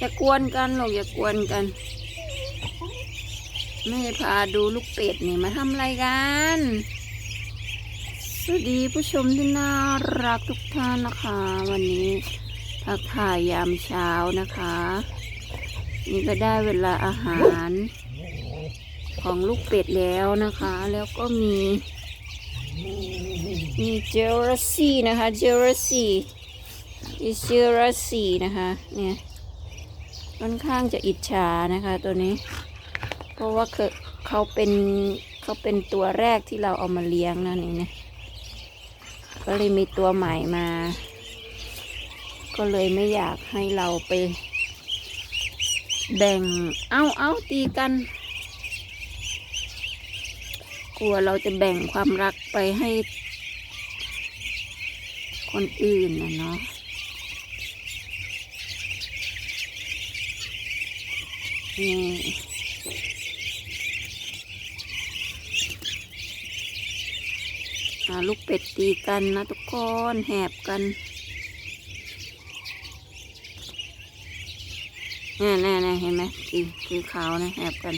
อย่ากวนกันหรอกอย่ากวนกันแม่พาดูลูกเป็ดนี่มาทำอะไรกันสวัสดีผู้ชมที่น่ารักทุกท่านนะคะ วันนี้ทักทายยามเช้านะคะ นี่ก็ได้เวลาอาหารของลูกเป็ดแล้วนะคะ แล้วก็มีมีเจลลซี่นะคะเจลลซี่อีเจลลซี่นะคะเนี่ย ค่อนข้างจะอิจฉานะคะตัวนี้ เพราะว่าเขาเขาเป็นเขาเป็นตัวแรกที่เราเอามาเลี้ยงนะนี่เนี่ยก็เลยมีตัวใหม่มา ก็เลยไม่อยากให้เราไป แบ่งเอาเอาตีกัน กลัวเราจะแบ่งความรักไปให้คนอื่นนะเนาะ นี่อ่า ลูกเป็ดตีกันนะทุกคนแหบกันแน่แน่แน่เห็นไหมคือคือขาวนะแหบกัน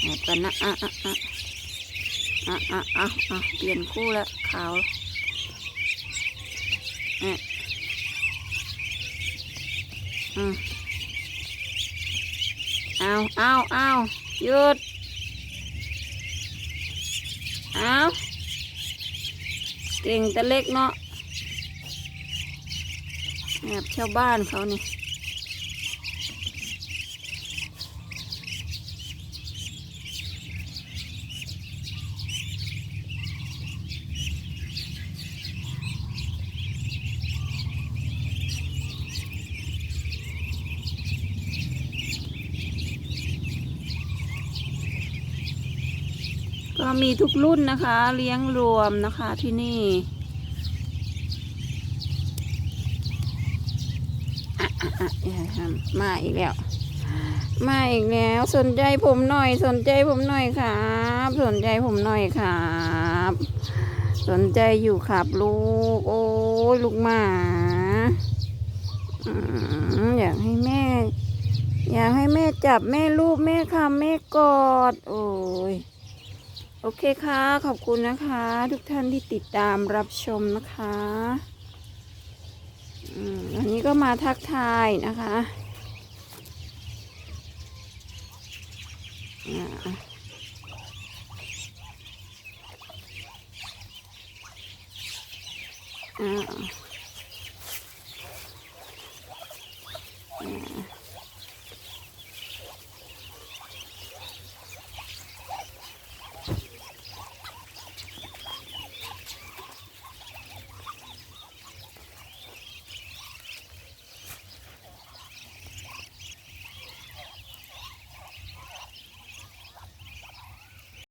แหบกันนะอะอะอะอะอะอะอะเปลี่ยนคู่ละขาวเนี่ยอืม เอาเอาเอาหยุด เอาเก่งแต่เล็กเนาะแอบชาวบ้านเขานี่ ก็มีทุกรุ่นนะคะ เลี้ยงรวมนะคะที่นี่มาอีกแล้ว มาอีกแล้ว สนใจผมหน่อย สนใจผมหน่อยครับ สนใจผมหน่อยครับ สนใจอยู่ครับลูก โอ้ยลูกหมาอืมอยากให้แม่ อยากให้แม่จับแม่รูปแม่คำแม่กอด โอ้ย โอเคค่ะ ขอบคุณนะคะ ทุกท่านที่ติดตามรับชมนะคะอันนี้ก็มาทักทายนะคะอ่าอ่า